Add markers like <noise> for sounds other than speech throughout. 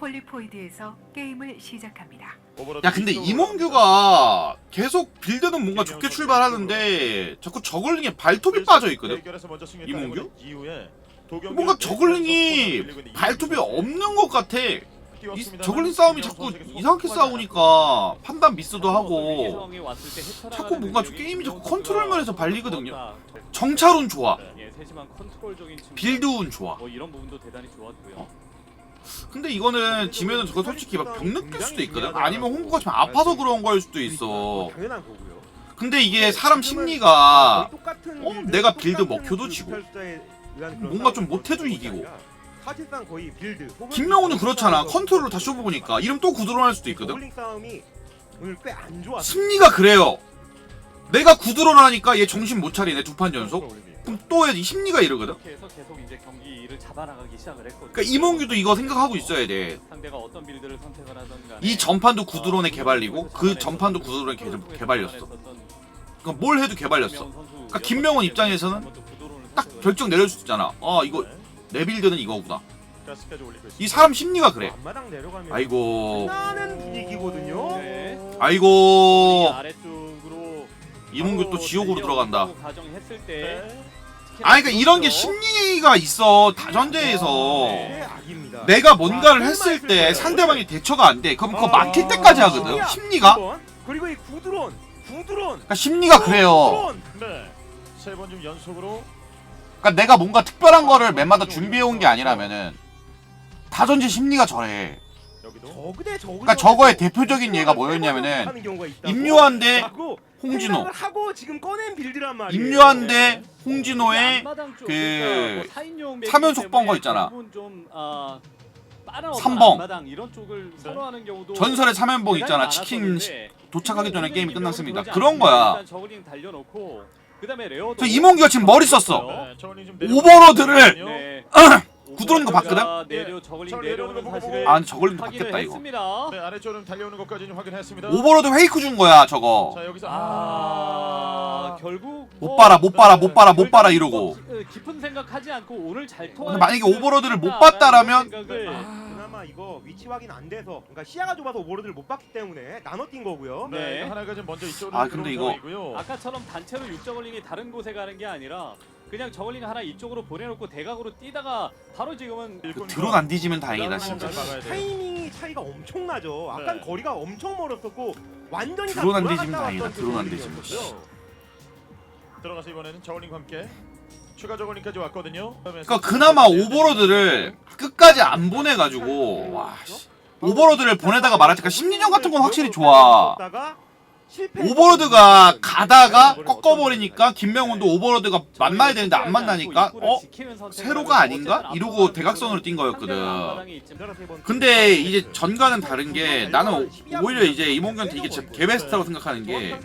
폴리포이드에서 게임을 시작합니다. 야 근데 이몽규가 계속 빌드는 뭔가 좋게 출발하는데 자꾸 저글링에 발톱이 빠져 있거든. 이몽규? 뭔가 저글링이 발톱이 없는 것 같아. 이 저글링 싸움이 자꾸 이상하게 싸우니까 판단 미스도 하고 자꾸 뭔가 저 게임이 자꾸 컨트롤면에서 발리거든요. 정찰운 좋아. 예, 컨트롤적인 측면. 빌드운 좋아. 뭐 이런 부분도 대단히 좋았고요. 어? 근데 이거는 지면은 저거 솔직히 막 병 느낄 수도 있거든. 아니면 홍구가 좀 아파서 그런 거일 수도 있어. 당연한 거고요. 근데 이게 사람 심리가 똑같은 어? 내가 빌드 먹혀도 그 지고. 뭔가 좀 못해도 이기고. 사실상 거의 빌드. 김명훈은 그렇잖아. 컨트롤을 다 쇼보니까 이름 또 구드러날 수도 있거든. 심리가 그래요. 내가 구드러나니까 얘 정신 못 차리네 두 판 연속. 그럼 또이 심리가 이러거든. 이렇게 해서 계속 이제 경기를 잡아나가기 시작을 했거든요. 그러니까 이몽규도 이거 생각하고 있어야 돼. 상대가 어떤 빌드를 선택을 하던 간에 이 전판도 구드론에 개발리고 그 전판도 구드론에 개, 개발렸어. 그러니까 뭘 해도 개발렸어. 그러니까 김명훈 입장에서는 딱 결정 내릴 수 있잖아. 아 이거 내 빌드는 이거구나. 이 사람 심리가 그래. 앞마당 내려가면 아이고, 끝나는 분위기거든요. 네. 아이고. 아래쪽으로 이몽규 또 지옥으로 들어간다. 가정했을 때 네. 아니 그러니까 이런 게 심리가 있어 다전제에서 네. 내가 뭔가를 했을 때 상대방이 대처가 안 돼. 그럼 그거 막힐 때까지 하거든. 심리가. 번. 그리고 이 구드론, 구드론, 그러니까 심리가 그래요. 네. 세번 좀 연속으로 그러니까 내가 뭔가 특별한 거를 맨마다 준비해 온 게 아니라면은 다전제 심리가 저래. 여기도 저그대 저그. 그러니까 저거의 대표적인 예가 뭐였냐면은 임요한 대 홍진호. 생각을 하고 지금 꺼낸 빌드란 말이에요. 임요한 대 홍진호의 그뭐 사인용 사면속 때문에 번거 있잖아. 대부분 좀 아, 빠른 어떤 삼봉. 앞마당 이런 쪽을 선호하는 경우도 전설의 삼연봉 있잖아. 치킨 도착하기 전에 게임이 끝났습니다. 그런. 거야. 레어도 저 이몽규가 지금 머리 썼어. 네, 오버로드를 네. <clears throat> 구드러는 거 봤거든? 내려 저글링 저글 내려오는 거 사실을 아 근데 확인을 바뀌었다 이거. 했습니다. 네, 아래쪽으로 달려오는 것까지는 확인했습니다. 오버로드 페이크 준 거야 저거. 자, 여기서 아, 아, 결국 못뭐 봐라 못 봐라 못 봐라 못 봐라 이러고. 기- 깊은 생각하지 않고 오늘 잘. 근데 만약에 오버로드를 못 봤다라면 그나마 이거 위치 확인 안 돼서 그러니까 시야가 좁아서 오버로드를 못 봤기 때문에 나눠 뛴 거고요. 네, 네. 하나가 좀 먼저 이쪽으로 아, 근데 들어온 이거- 상황이고요. 아까처럼 단체로 육저글링이 다른 곳에 가는 게 아니라 그냥 저글링 하나 이쪽으로 보내놓고 대각으로 뛰다가 바로 지금은 일꾼 드론 안 뒤지면 다행이다 진짜. 잘 막아야 돼요. 타이밍이 차이가 엄청나죠. 아까 네. 거리가 엄청 멀었었고 완전히 다 드론 안 돌아갔다 뒤지면 다행이다. 왔던 드론 안 그림이었거든요. 뒤지면. 들어가서 이번에는 저울링과 함께 추가 저울링까지 왔거든요. 그러니까 그나마 오버로드를 끝까지 안 보내가지고 와 씨. 오버로드를 보내다가 말하니까 심리전 같은 건 확실히 좋아. 오버로드가 가다가 꺾어버리니까 김명훈도 오버로드가 만나야 되는데 안 만나니까? 어? 세로가 아닌가? 이러고 대각선으로 뛴 거였거든. 근데 이제 전과는 다른 게 나는 오히려 이제 이몽규한테 이게 제 개베스트라고 생각하는 게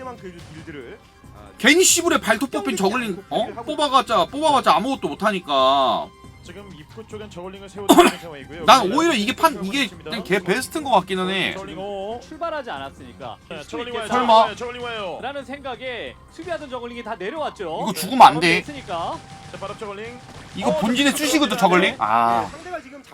괜히 시불에 발톱 뽑힌 저글링 어? 뽑아봤자 뽑아봤자 아무것도 못하니까 지금 입구 쪽엔 저울링을 세우고 있는 상황이고요. 난 오히려 이게 판 이게 그냥 개 베스트인 것 같기는 해. 저울링 오. 출발하지 않았으니까 네, 수 저울링 와요. 있겠다. 설마? 저울링 와요. 라는 생각에 수비하던 저글링이 다 내려왔죠. 이거 죽으면 안 돼. 됐으니까 자, 바로 저울링. 이거 본진의 수시거든 저글링. 아.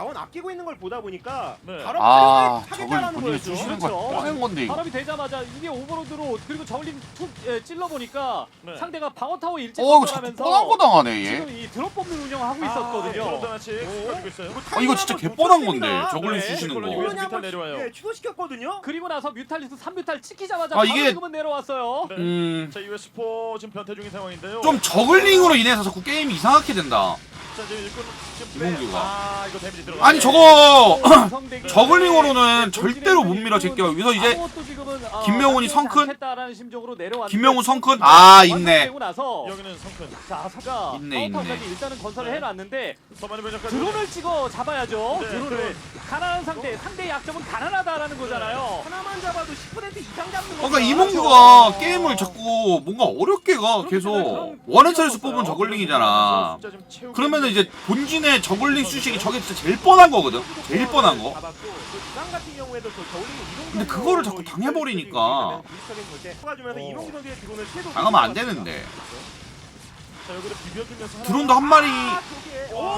자원 아끼고 있는 걸 보다 보니까 네. 아, 저걸 하겠다라는 본인이 거였죠. 쑤시는 거 그렇죠. 뻔한 건데 이거. 바람이 되자마자 이게 오버로드로 그리고 저글링 툭 예, 찔러 보니까 네. 상대가 방어 타워 일찍 어 이거 자꾸 뻔한 거 당하네 얘. 지금 이 드롭 뽑는 운영하고 아, 있었거든요. 그런데 하나씩 가지고 있어요. 아 이거 진짜 개 뻔한 건데 저글링 네, 그걸로 거. 뮤탈 내려와요. 예, 취소시켰거든요. 그리고 나서 뮤탈리스 3뮤탈 치키자마자 아, 이게- 지금은 내려왔어요. 네. 음. 자, US4 지금 변태 중인 상황인데요. 좀 저글링으로 인해서 자꾸 게임이 이상하게 된다. 자, 지금 일꾼 지금 이몽규가. 아, 이거 데미지. 아니 저거 <clears throat> 저글링으로는 네, 절대로 못 밀어 제끼가. 여기서 이제 어, 김명훈이 성큰? 김명훈 성큰 아 있네. 완성되고 나서 여기는 성큰. 자, 사가 있네, 있네. 일단은 건설을 해놨는데 서만의 변력까지. 드론을 찍어 잡아야죠. 네, 드론을 드론. 가난한 상대, 상대의 약점은 가난하다라는 거잖아요. 하나만 잡아도 10% 이상 잡는 거. 그러니까 이몽규가 게임을 자꾸 뭔가 어렵게 가 계속 원해처에서 뽑은 저글링이잖아. 그러면은 이제 본진의 저글링 수식이 저게 진짜 제일 뻔한 거거든. 제일 뻔한 거. 근데 그거를 자꾸 당해버리니까. 최소 당하면 안 되는데. 드론도 한 마리 아.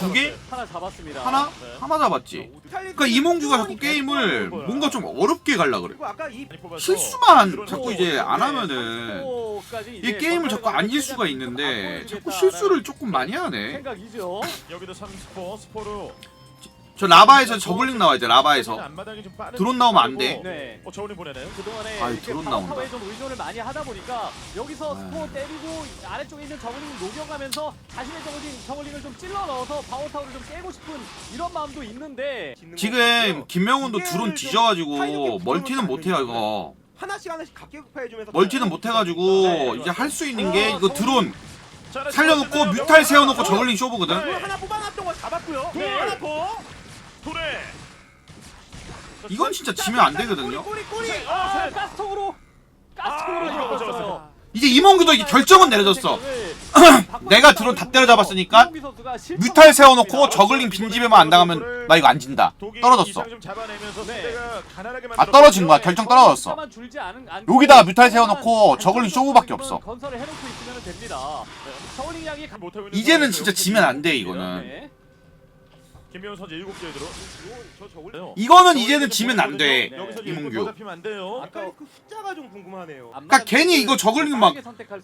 두 개? 하나 잡았습니다. 하나? 네. 하나 잡았지 그러니까 이몽규가 자꾸 게임을 뭔가 좀 어렵게 갈라 그래 그리고 아까 이 많이 뽑아서 실수만 자꾸 이제 안 네, 하면은 이 게임을 자꾸 건설을 안질 수가 있는데 안 자꾸 실수를 조금 많이 하네 생각이죠. 여기도 3스포 스포로 저 라바에서 저글링 나와야 돼 라바에서 드론 나오면 안 돼. 네. 어 저울링 보내네요 그동안에 아이, 이렇게 드론 파워타워에 나온다. 좀 의존을 많이 하다 보니까 여기서 아유. 스포 때리고 아래쪽에 있는 저글링을 녹여가면서 자신의 저글링, 저글링을 좀 찔러 넣어서 파워타워를 좀 깨고 싶은 이런 마음도 있는데 짓는 것 지금 같고요. 김명훈도 두 드론 뒤져가지고 멀티는 못해요 이거 하나씩 하나씩 각계 급파해주면서 멀티는 못해가지고 네, 이제 할 수 있는 게 이거 드론 살려놓고. 뮤탈 세워놓고 어, 저글링 쇼부거든 둘 하나 뽑아놨던 거 잡았고요. 둘. 하나 더. 둘에 이건 진짜 지면 안 되거든요 꼬리 꼬리 꼬리. 아, 셋. 가스통으로 가스통으로 아, 이겼어요. 잡았어요. 이제 이몽규도 이게 결정은 내려졌어 내가 드론 다 때려잡았으니까 뮤탈 세워놓고 저글링 빈집에만 안 당하면 나 이거 안 진다 떨어졌어 네. 아 떨어진 거야 결정 떨어졌어 여기다가 뮤탈 세워놓고 저글링 쇼부밖에 없어. 있는 이제는. 진짜 지면 안 돼 이거는 네. 김명훈 선수 7개 들어. 이거는 이제는 지면 안 돼. 여기서 이몽규. 이몽규 잡히면 안 돼요 아까 그 숫자가 좀 궁금하네요. 그러니까 괜히 이거 저글링 막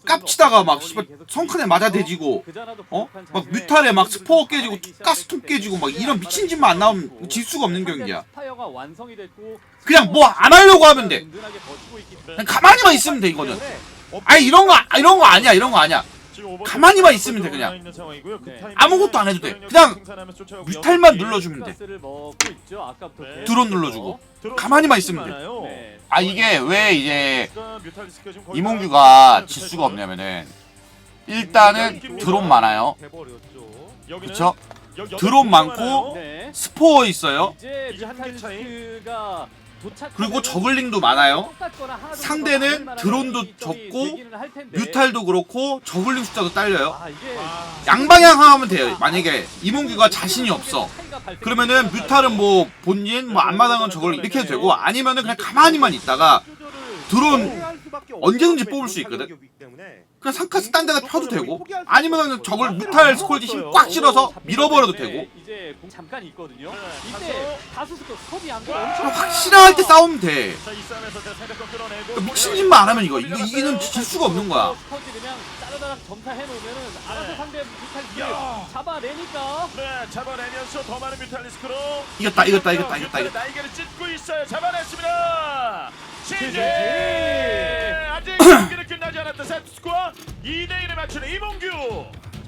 깝치다가 막 씨발 성큰에 맞아 대지고 어? 막 뮤탈에 막 스포 깨지고 가스통 깨지고 막 이런 미친 짓만 안 나오면 질 수가 없는 경기야 그냥 뭐 안 하려고 하면 돼 그냥 가만히만 있으면 돼 이거는 아니 이런 거 이런 거 아니야 이런 거 아니야 가만히만 있으면 돼, 그냥. 그 네. 아무것도 안 해도 돼. 그냥 뮤탈만. 눌러주면 돼 네. 드론 눌러주고 드론 가만히만 있으면 돼. 많아요. 네. 아 이게 왜 이제 이몽규가 다질 수가 없냐면은 일단은 드론 많아요 그쵸? 드론 개 많고 많아요. 네. 스포 있어요 그리고 저글링도 많아요. 상대는 드론도 적고 뮤탈도 그렇고 저글링 숫자도 딸려요. 아, 아, 양방향 하면 돼요. 만약에 이몽규가 자신이 없어. 그러면은 뮤탈은 뭐 본진 뭐 앞마당은 저걸 이렇게 해도 되고 아니면은 그냥 가만히만 있다가 드론 언제든지 뽑을 수 있거든. 그냥 상카스 딴 데다 펴도 되고 아니면은 저걸 뮤탈 스콜지 힘꽉 실어서 밀어버려도 되고. 이제 공 잠깐 있거든요. 네, 이때 다수 스코 스톱이 안 엄청 확실할 때 싸우면 돼. 자, 이 싸움에서 제가 상대편 끌어내고 그러니까 미친 짓만 안 하면 이거 이거 이기는 질 수가 없는 거야. 스커지 그냥 따라다락 점사 해놓으면은 알아서 네. 상대 뮤탈 야. 잡아내니까. 네, 잡아내면서 더 많은 뮤탈리스크로 이겼다 이겼다 이겼다 이겼다 이겼다. 날개를 찢고 있어요. 잡아냈습니다. 시제 아직 <clears throat> 끝나지 않았던 세트스코어 2대 1에 맞추는 이몽규.